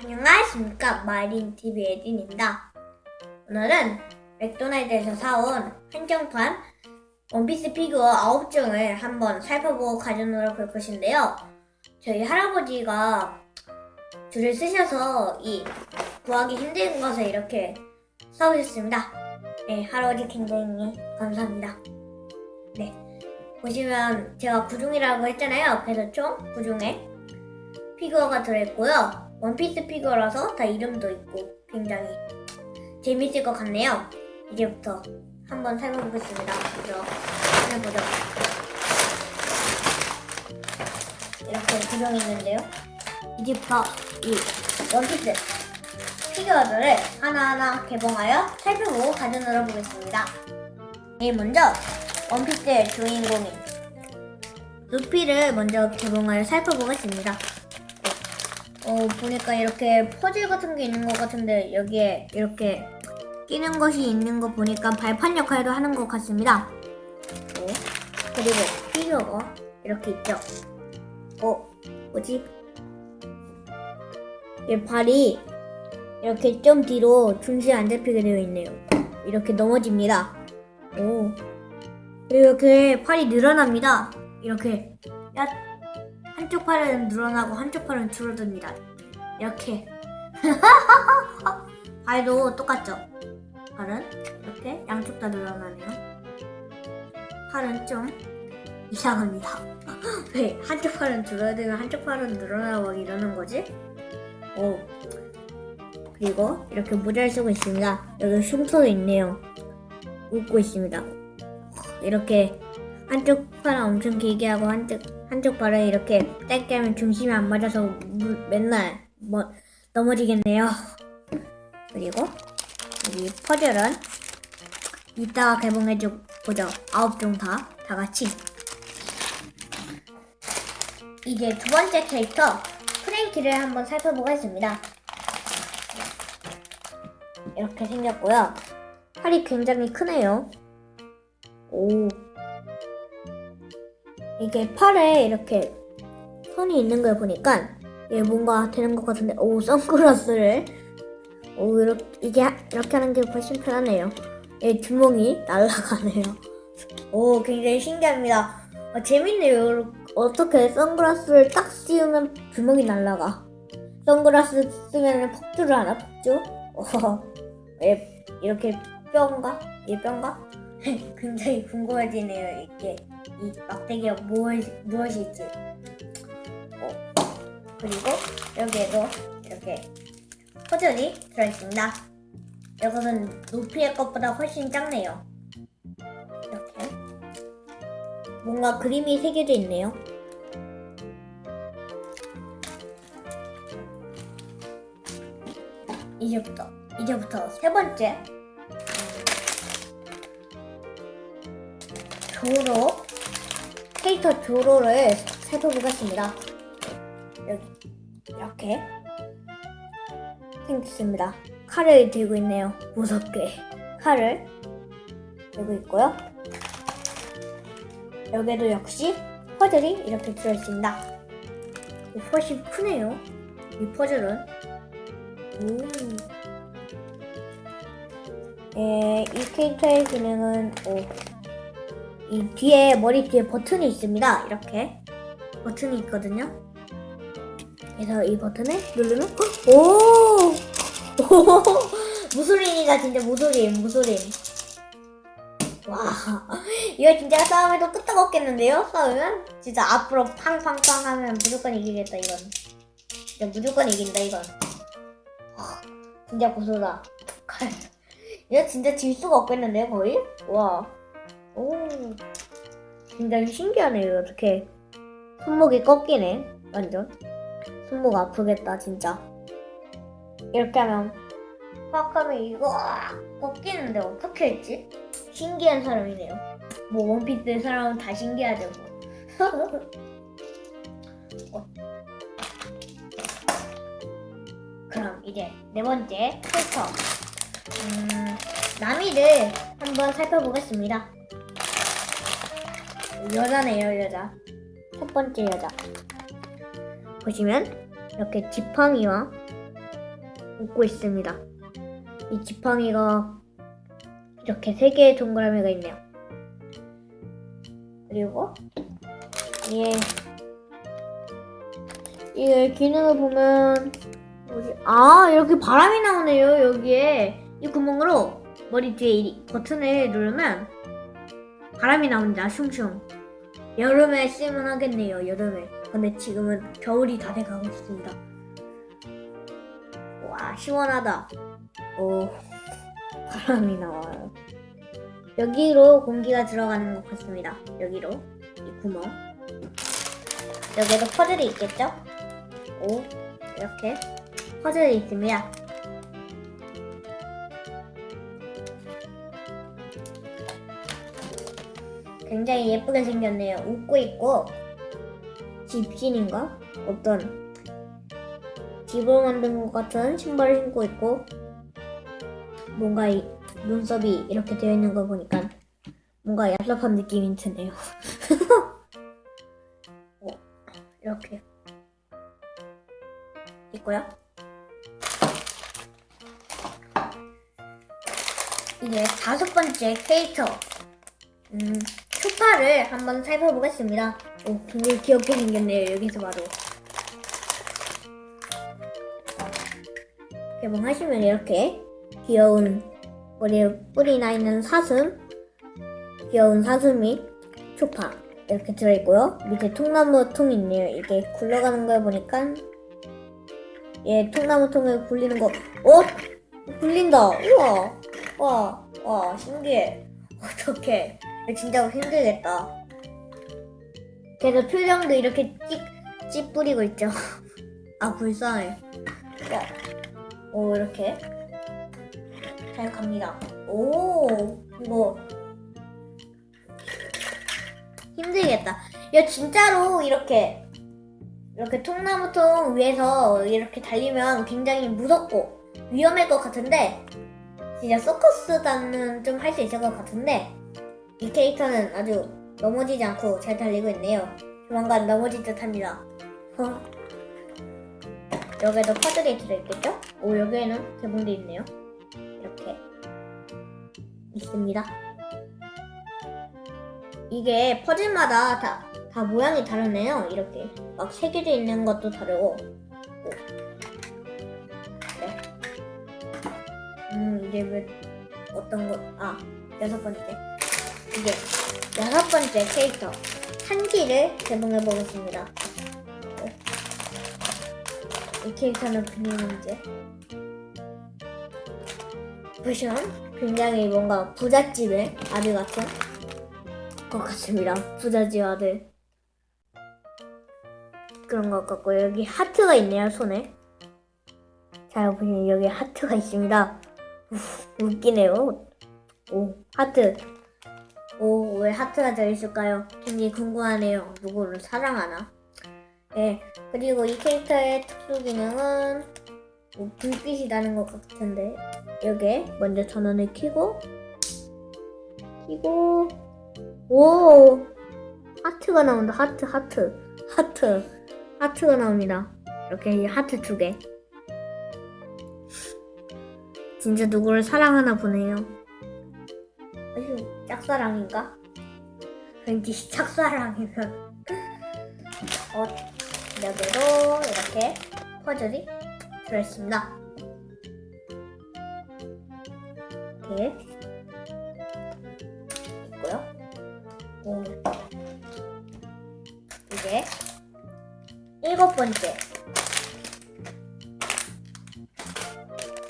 안녕하십니까 마린TV 에딘입니다. 오늘은 맥도날드에서 사온 한정판 원피스 피규어 9종을 한번 살펴보고 가져오도록 할 것인데요. 저희 할아버지가 줄을 쓰셔서 이 구하기 힘든 것을 이렇게 사오셨습니다. 네 할아버지 굉장히 감사합니다. 네 보시면 제가 9종이라고 했잖아요. 그래서 총 9종의 피규어가 들어있고요 원피스 피규어라서 다 이름도 있고 굉장히 재밌을 것 같네요. 이제부터 한번 살펴보겠습니다. 먼저 해보죠. 이렇게 구성이 있는데요. 이제부터 이 원피스 피규어들을 하나하나 개봉하여 살펴보고 가져 놀아 보겠습니다. 이 먼저 원피스의 주인공인 루피를 먼저 개봉하여 살펴보겠습니다. 어, 보니까 이렇게 퍼즐 같은 게 있는 것 같은데 여기에 이렇게 끼는 것이 있는 거 보니까 발판 역할도 하는 것 같습니다. 어, 그리고 피규어가 이렇게 있죠. 어, 뭐지? 얘 발이 이렇게 좀 뒤로 중심 안 잡히게 되어 있네요. 이렇게 넘어집니다. 오. 그리고 이렇게 팔이 늘어납니다. 이렇게 야, 한쪽 팔은 늘어나고 한쪽 팔은 줄어듭니다. 이렇게. 발도 똑같죠? 팔은 이렇게 양쪽 다 늘어나네요. 팔은 좀 이상합니다. 왜 한쪽 팔은 줄어들면 한쪽 팔은 늘어나고 막 이러는 거지? 오. 그리고 이렇게 모자를 쓰고 있습니다. 여기 흉터도 있네요. 웃고 있습니다. 이렇게 한쪽 팔은 엄청 길게 하고 한쪽 한쪽 발은 이렇게 짧게 하면 중심이 안 맞아서 무- 맨날 뭐 넘어지겠네요. 그리고 이 퍼즐은 이따가 개봉해 줘 보죠. 아홉 종 다, 다 같이. 이제 두 번째 캐릭터 프랭키를 한번 살펴보겠습니다. 이렇게 생겼고요. 팔이 굉장히 크네요. 오. 이게 팔에 이렇게 선이 있는 걸 보니까 얘 뭔가 되는 것 같은데 오 선글라스를 오 이렇게 이게 하- 이렇게 하는 게 훨씬 편하네요. 얘 주먹이 날아가네요. 오 굉장히 신기합니다. 아, 재밌네요. 어떻게 선글라스를 딱 씌우면 주먹이 날아가? 선글라스 쓰면 폭주를 하나 폭주? 어, 얘 이렇게 뼈인가? 얘 뼈인가? 굉장히 궁금해지네요. 이게 이 막대기가 무엇, 무엇일지. 어, 그리고 여기에도 이렇게 퍼즐이 들어있습니다. 이것은 루피의 것보다 훨씬 작네요. 이렇게. 뭔가 그림이 새겨져 있네요. 이제부터, 이제부터 세 번째. 조로 캐릭터 조로를 살펴보겠습니다. 여기 이렇게 생겼습니다. 칼을 들고 있네요. 무섭게 칼을 들고 있고요. 여기도 역시 퍼즐이 이렇게 들어있습니다. 이 훨씬 크네요. 이 퍼즐은 음. 예, 이 캐릭터의 기능은 오, 이 뒤에 머리 뒤에 버튼이 있습니다. 이렇게 버튼이 있거든요. 그래서 이 버튼을 누르면 헉! 오! 오! 무술인이다 진짜 무술인 무술인. 와 이거 진짜 싸움에도 끄떡 없겠는데요? 싸우면 진짜 앞으로 팡팡팡 하면 무조건 이기겠다 이건. 진짜 무조건 이긴다 이건. 와, 진짜 고소다. 이거 진짜 질 수가 없겠는데요 거의? 와. 오, 굉장히 신기하네요. 어떻게 손목이 꺾이네. 완전. 손목 아프겠다, 진짜. 이렇게 하면, 팍 하면 이거 아, 꺾이는데 어떻게 했지? 신기한 사람이네요. 뭐, 원피스의 사람은 다 신기하죠, 뭐. 어. 그럼 이제 네 번째 캐릭터. 음, 나미를 한번 살펴보겠습니다. 여자네요, 여자. 첫 번째 여자. 보시면 이렇게 지팡이와 웃고 있습니다. 이 지팡이가 이렇게 세 개의 동그라미가 있네요. 그리고 예. 이 기능을 보면 뭐지? 아 이렇게 바람이 나오네요 여기에 이 구멍으로 머리 뒤에 이 버튼을 누르면 바람이 나옵니다. 슝슝. 여름에 쓰면 하겠네요 여름에. 근데 지금은 겨울이 다 돼가고 있습니다. 와 시원하다. 오 바람이 나와요. 여기로 공기가 들어가는 것 같습니다. 여기로. 이 구멍. 여기에도 퍼즐이 있겠죠? 오 이렇게 퍼즐이 있습니다. 굉장히 예쁘게 생겼네요. 웃고 있고 집신인가? 어떤 집을 만든 것 같은 신발을 신고 있고 뭔가 이 눈썹이 이렇게 되어 있는 걸 보니까 뭔가 얍삽한 느낌이 드네요. 어, 이렇게 있고요. 이제 다섯 번째 캐릭터 음, 초파를 한번 살펴보겠습니다. 오, 굉장히 귀엽게 생겼네요. 여기서 바로 개봉하시면 이렇게 귀여운 머리에 뿔이 나 있는 사슴, 귀여운 사슴이 초파 이렇게 들어있고요. 밑에 통나무 통이 있네요. 이게 굴러가는 걸 보니까 얘 통나무 통을 굴리는 거, 어? 굴린다. 우와, 와, 와, 신기해. 어떡해. 이거 진짜 힘들겠다. 그래서 표정도 이렇게 찌, 찌뿌리고 있죠. 아, 불쌍해. 와. 오, 이렇게. 잘 갑니다. 오, 이거. 힘들겠다. 이거 진짜로 이렇게 이렇게 통나무통 위에서 이렇게 달리면 굉장히 무섭고 위험할 것 같은데 진짜 서커스 단은 좀 할 수 있을 것 같은데 이 캐릭터는 아주 넘어지지 않고 잘 달리고 있네요. 조만간 넘어질 듯 합니다. 어. 여기에도 퍼즐이 들어있겠죠? 오 여기에는 개봉돼 있네요. 이렇게 있습니다. 이게 퍼즐마다 다, 다 모양이 다르네요. 이렇게 막 색이 있는 것도 다르고. 오. 네. 음 이제 왜 어떤 거? 아 여섯 번째. 이제 여섯 번째 캐릭터 한지를 개봉해 보겠습니다. 이 캐릭터는 그림인지 보시면 굉장히 뭔가 부잣집의 아들 같은 것 같습니다. 부잣집 아들 그런 것 같고 여기 하트가 있네요 손에. 잘 보시면 여기 하트가 있습니다. 우, 웃기네요. 오 하트. 오 왜 하트가 들어있을까요? 굉장히 궁금하네요. 누구를 사랑하나? 네 그리고 이 캐릭터의 특수 기능은 뭐 불빛이 나는 것 같은데. 여기에 먼저 전원을 켜고 켜고. 오 하트가 나온다. 하트 하트 하트. 하트가 나옵니다. 이렇게 이 하트 두 개. 진짜 누구를 사랑하나 보네요 짝사랑인가? 왠지 짝사랑이면 어, 여기로 이렇게 퍼즐이 들어있습니다 이렇게 있고요. 오. 이제 일곱 번째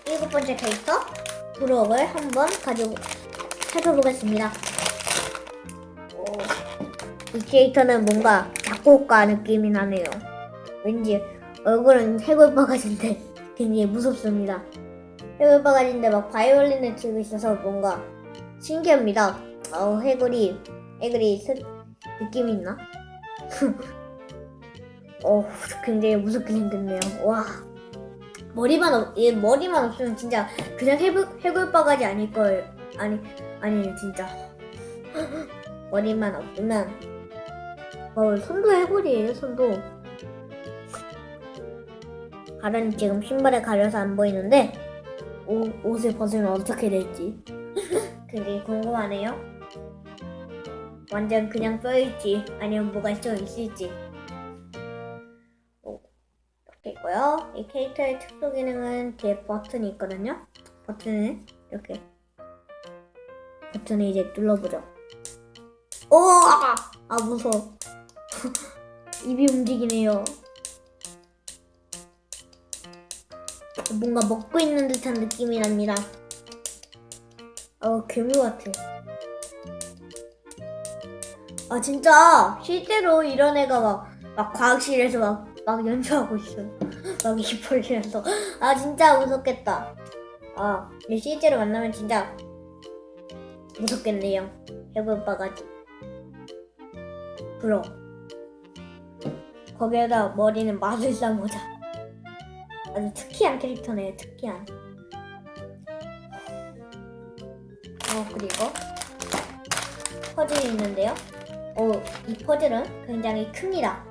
일곱 번째 캐릭터 브록을 한번 가지고 살펴보겠습니다. 오. 이 캐릭터는 뭔가 작곡가 느낌이 나네요. 왠지 얼굴은 해골 바가지인데 굉장히 무섭습니다. 해골 바가지인데 막 바이올린을 치고 있어서 뭔가 신기합니다. 어, 해골이, 해골이 스, 느낌이 있나? 어, 굉장히 무섭게 생겼네요. 와. 머리만 없, 얘 머리만 없으면 진짜 그냥 해골, 해골 바가지 아닐 걸. 아니, 아니, 진짜. 머리만 없으면. 어, 손도 해골이에요, 손도. 발은 지금 신발에 가려서 안 보이는데 옷, 옷을 벗으면 어떻게 될지 그게 궁금하네요. 완전 그냥 써있지 아니면 뭐가 써 있을지 오, 이렇게 있고요. 이 캐릭터의 특수 기능은 뒤에 버튼이 있거든요. 버튼을 이렇게 버튼을 이제 눌러보죠. 오! 아 무서워. 입이 움직이네요. 뭔가 먹고 있는 듯한 느낌이 납니다. 어, 괴물 같아. 아, 진짜, 실제로 이런 애가 막, 막 과학실에서 막, 막 연주하고 있어요. 막입 벌리면서. 아, 진짜 무섭겠다. 아, 실제로 만나면 진짜 무섭겠네요. 해볼 바가지. 부러워. 거기에다 머리는 마술사 모자. 아주 특이한 캐릭터네요, 특이한. 어, 그리고 퍼즐이 있는데요. 어, 이 퍼즐은 굉장히 큽니다.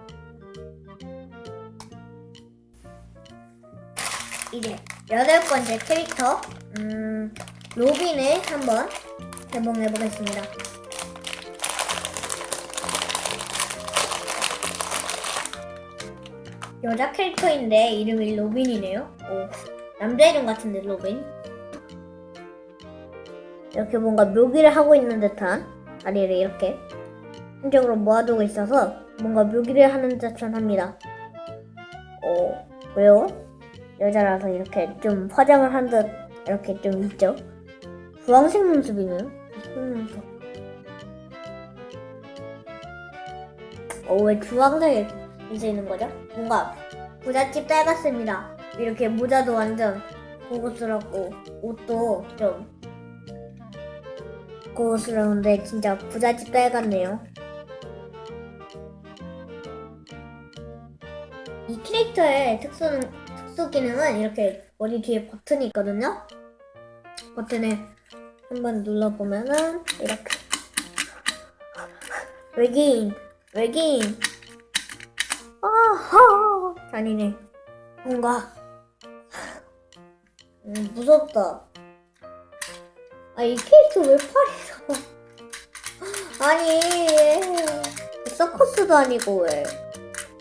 이제 여덟 번째 캐릭터, 음, 로빈을 한번 개봉해 보겠습니다. 여자 캐릭터인데 이름이 로빈이네요. 오, 남자 이름 같은데 로빈. 이렇게 뭔가 묘기를 하고 있는 듯한 다리를 이렇게 한쪽으로 모아두고 있어서 뭔가 묘기를 하는 듯한 합니다. 오, 왜요? 여자라서 이렇게 좀 화장을 한 듯 이렇게 좀 있죠. 주황색 눈썹이네요. 무슨 눈썹? 어, 왜 주황색에 있는 거죠? 뭔가 부잣집 딸 같습니다. 이렇게 모자도 완전 고급스럽고 옷도 좀 고급스러운데 진짜 부잣집 딸 같네요. 이 캐릭터의 특수는, 특수 기능은 이렇게 머리 뒤에 버튼이 있거든요. 버튼을 한번 눌러보면은 이렇게 외계인 외계인 아하. 아니네 뭔가 음, 무섭다. 아이 캐릭터 왜 팔이 서 아니 서커스도 아니고 왜?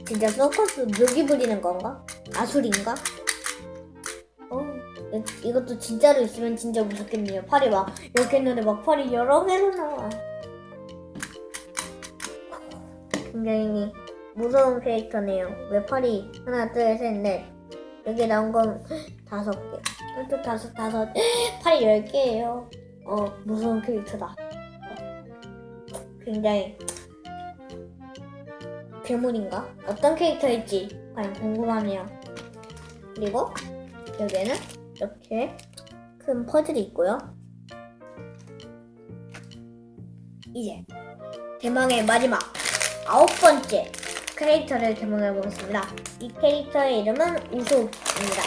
진짜 서커스 묘기 부리는 건가? 아술인가? 어 이- 이것도 진짜로 있으면 진짜 무섭겠네요. 팔이 막 이렇게 했는데 막 팔이 여러 개로 나와. 굉장히 무서운 캐릭터네요. 왜 팔이 하나, 둘, 셋, 넷. 여기 나온 건 다섯 개. 이것도 다섯, 다섯. 팔이 열 개예요. 어, 무서운 캐릭터다. 굉장히 괴물인가? 어떤 캐릭터일지 과연 궁금하네요. 그리고 여기에는 이렇게 큰 퍼즐이 있고요. 이제 대망의 마지막 아홉 번째 캐릭터를 개봉해 보겠습니다. 이 캐릭터의 이름은 우소입니다.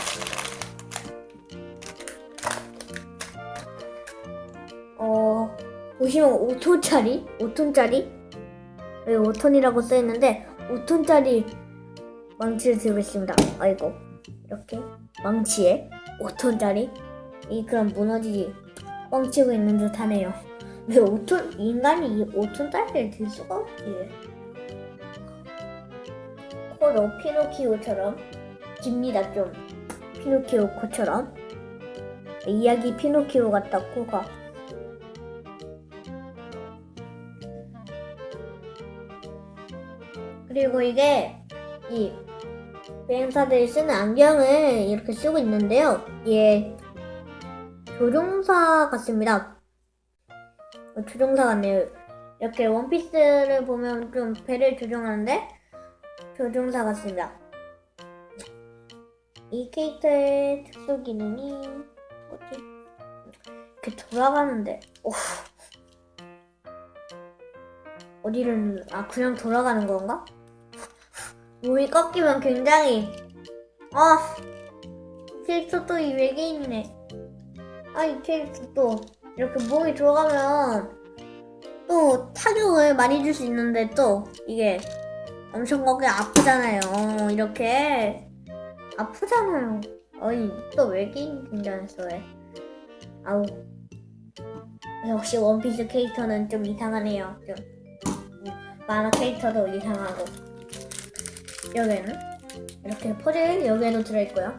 어, 보시면 5톤짜리? 5톤짜리? 여기 5톤이라고 써있는데 5톤짜리 망치를 들고 있습니다. 아이고 이렇게 망치에 5톤짜리 이 그럼 무너지지 뻥치고 있는 듯하네요. 왜 5톤 인간이 5톤 짜리를 들 수가 없지? 코도 피노키오처럼? 깁니다 좀. 피노키오 코처럼? 이야기 피노키오 같다 코가. 그리고 이게 이 비행사들이 쓰는 안경을 이렇게 쓰고 있는데요. 이게 조종사 같습니다. 어, 조종사 같네요. 이렇게 원피스를 보면 좀 배를 조종하는데 조종사 같습니다. 이 캐릭터의 특수 기능이 뭐지? 이렇게 돌아가는데 오. 어디를 아 그냥 돌아가는 건가? 몸이 꺾이면 굉장히 아 캐릭터 또 이 외계인이네. 아 이 캐릭터 또 이렇게 몸이 들어가면 또 타격을 많이 줄 수 있는데 또 이게 엄청 거기 아프잖아요. 이렇게 아프잖아요. 아니 또 외계인 등장했어 왜? 아우 역시 원피스 캐릭터는 좀 이상하네요. 좀 음, 만화 캐릭터도 이상하고 여기는 이렇게 퍼즐 여기에도 들어있고요.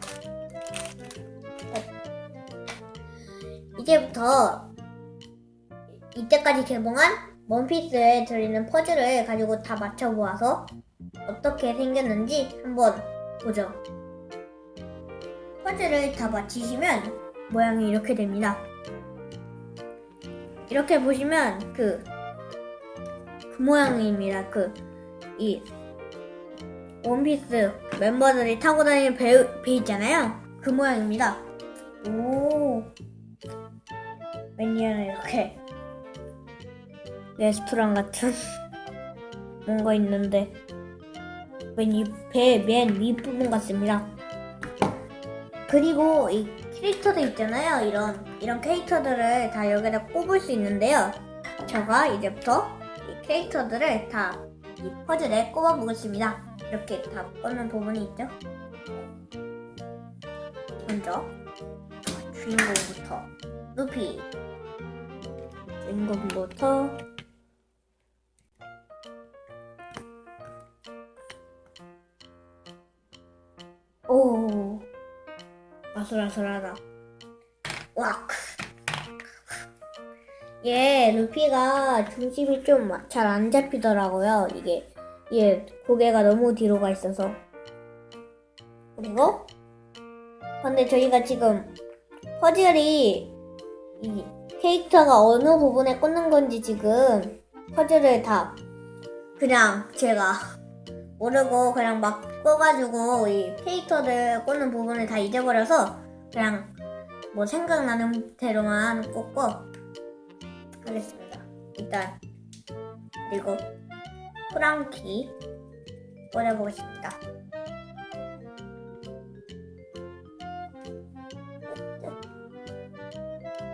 이제부터 이때까지 개봉한 원피스에 들어있는 퍼즐을 가지고 다 맞춰보아서 어떻게 생겼는지 한번 보죠. 퍼즐을 다 맞히시면 모양이 이렇게 됩니다. 이렇게 보시면 그, 그 모양입니다. 그, 이, 원피스 멤버들이 타고 다니는 배, 배 있잖아요. 그 모양입니다. 오. 웬일은 이렇게 레스토랑 같은 뭔가 있는데 왠이 배맨 윗부분 같습니다. 그리고 이 캐릭터들 있잖아요. 이런 이런 캐릭터들을 다 여기다 꼽을 수 있는데요. 제가 이제부터 이 캐릭터들을 다 이 퍼즐에 꼽아 보겠습니다. 이렇게 다 꽂는 부분이 있죠. 먼저 주인공부터 루피 주인공부터 아슬아슬하다. 와얘 루피가 중심이 좀 잘 안 잡히더라고요. 이게 얘 고개가 너무 뒤로 가 있어서. 그리고? 근데 저희가 지금 퍼즐이 이 캐릭터가 어느 부분에 꽂는 건지 지금 퍼즐을 다 그냥 제가 모르고 그냥 막 꽂아가지고 이 캐릭터들 꽂는 부분을 다 잊어버려서 그냥 뭐 생각나는 대로만 꽂고 하겠습니다. 일단 그리고 프랑키 꽂아보겠습니다.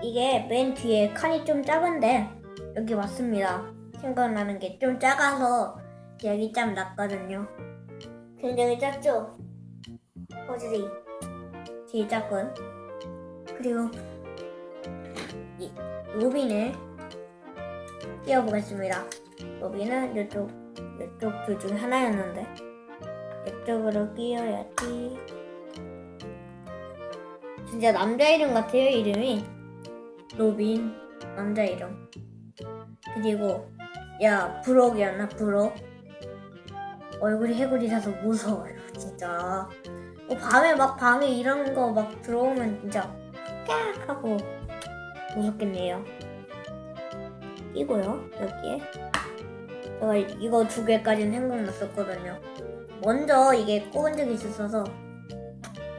이게 맨 뒤에 칸이 좀 작은데 여기 왔습니다. 생각나는 게 좀 작아서 여기 좀 났거든요. 굉장히 작죠? 퍼즐이 제일 작은 그리고 이 로빈을 끼워보겠습니다. 로빈은 이쪽 이쪽 둘 중에 하나였는데 이쪽으로 끼워야지. 진짜 남자 이름 같아요 이름이 로빈 남자 이름 그리고 야 브록이었나 브록 얼굴이 해골이라서 무서워요 진짜. 어, 밤에 막 방에 이런 거 막 들어오면 진짜 깍 하고 무섭겠네요. 끼고요 여기에? 제가 이거 두 개까지는 생각났었거든요. 먼저 이게 꼽은 적이 있었어서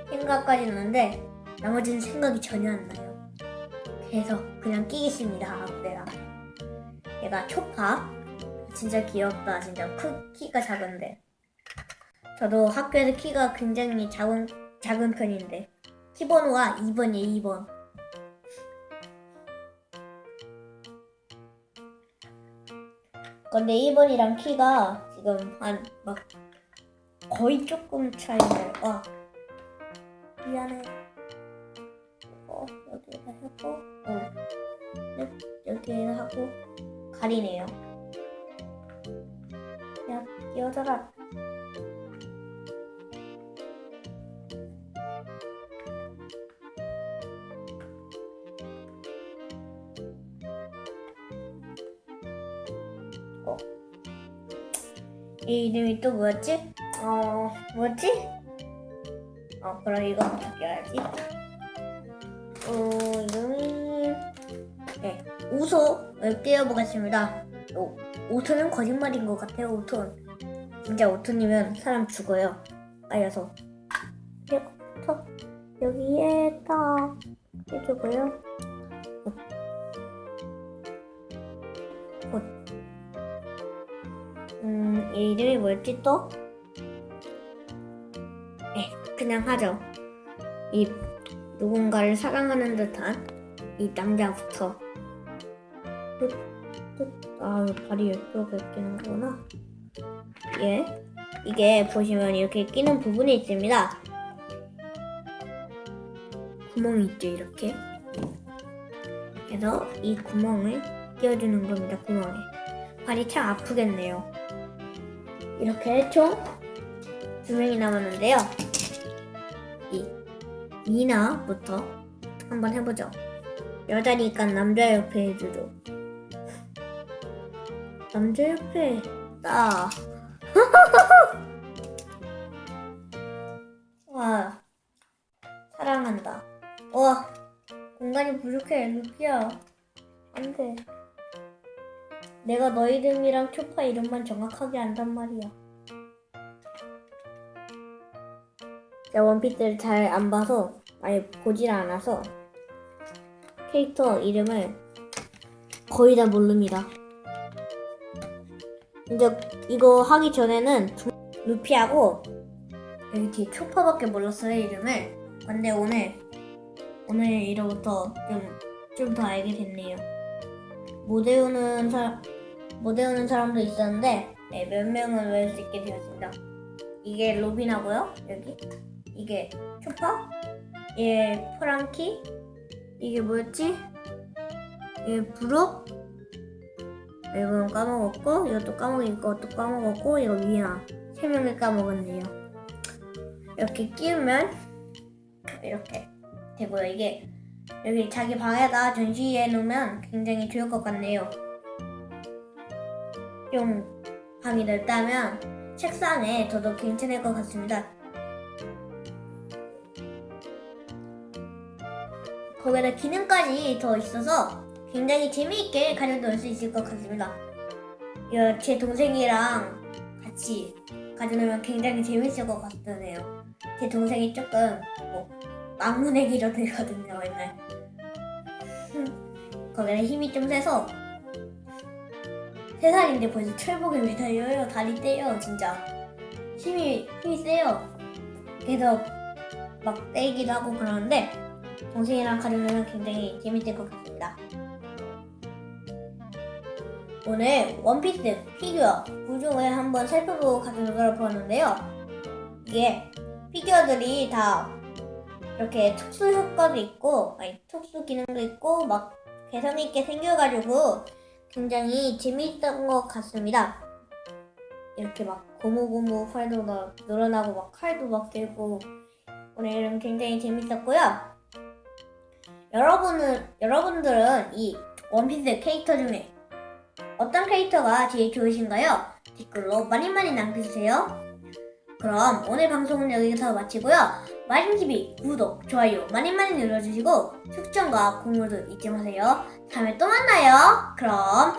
생각까지 났는데 나머지는 생각이 전혀 안 나요. 그래서 그냥 끼겠습니다 앞에다 얘가 초파 진짜 귀엽다. 진짜 크, 키가 작은데. 저도 학교에서 키가 굉장히 작은 작은 편인데. 키번호가 2번이에요 2번. 근데 2번이랑 키가 지금 한 막 거의 조금 차이나요 와 미안해. 어 여기다 하고. 어 여- 여기에다 하고. 가리네요 야 끼워져라 어. 이 이름이 또 뭐였지? 어 뭐지? 어 그럼 이거부터 끼워야지 어 이름이 네 우소를 끼워보겠습니다 오, 오토는 거짓말인 것 같아요 오토 진짜 오토님은 사람 죽어요 빨려서 이거부터 여기에 딱 해주고요 곧. 음, 얘 이름이 뭐였지 또? 네, 그냥 하죠. 이 누군가를 사랑하는 듯한 이 남자부터. 아, 이 발이 이쪽에 끼는 거구나. 예. 이게 보시면 이렇게 끼는 부분이 있습니다. 구멍이 있죠 이렇게? 그래서 이 구멍을 끼워주는 겁니다 구멍에. 발이 참 아프겠네요. 이렇게 총 두 명이 남았는데요. 이 미나부터 한번 해보죠. 여자니까 남자 옆에 해주죠. 남자 옆에 따 와 사랑한다. 와, 공간이 부족해, 루피야. 안 돼. 내가 너 이름이랑 초파 이름만 정확하게 안단 말이야. 제가 원피스를 잘 안 봐서, 아니, 보질 않아서, 캐릭터 이름을 거의 다 모릅니다. 이제 이거 하기 전에는 두- 루피하고 여기 뒤에 초파밖에 몰랐어요 이름을. 근데 오늘 오늘 이로부터 좀 좀 더 알게 됐네요. 못 외우는 사람 못 외우는 사람도 있었는데 네, 몇 명은 외울 수 있게 되었습니다. 이게 로빈하고요 여기. 이게 초파? 얘 프랑키? 이게 뭐였지? 이게 브룩 이건 까먹었고 이것도 까먹고 이것도 까먹었고 이거 미나 세 명을 까먹었네요 이렇게 끼우면 이렇게 되고요. 이게 여기 자기 방에다 전시해 놓으면 굉장히 좋을 것 같네요. 좀 방이 넓다면 책상에 둬도 괜찮을 것 같습니다. 거기다 기능까지 더 있어서 굉장히 재미있게 가져놓을 수 있을 것 같습니다. 제 동생이랑 같이 가져놓으면 굉장히 재밌을 것 같네요. 제 동생이 조금 뭐 막무내기로 들거든요 맨날. 거기에 힘이 좀 세서. 세 살인데 벌써 철봉에 매달려요 다리 떼요 진짜. 힘이 힘이 세요. 그래서 막 때리기도 하고 그러는데 동생이랑 가려면 굉장히 재밌을 것 같습니다 오늘 원피스 피규어 구조를 한번 살펴보고 가져오도록 하는데요 이게 피규어들이 다 이렇게 특수 효과도 있고, 아니, 특수 기능도 있고, 막 개성 있게 생겨가지고 굉장히 재미있던 것 같습니다. 이렇게 막 고무고무 활도 막 늘어나고 막 칼도 막 들고 오늘은 굉장히 재밌었고요. 여러분은 여러분들은 이 원피스 캐릭터 중에 어떤 캐릭터가 제일 좋으신가요? 댓글로 많이 많이 남겨주세요. 그럼 오늘 방송은 여기서 마치고요. 마린TV 구독, 좋아요 많이 많이 눌러주시고 추천과 공유도 잊지 마세요. 다음에 또 만나요. 그럼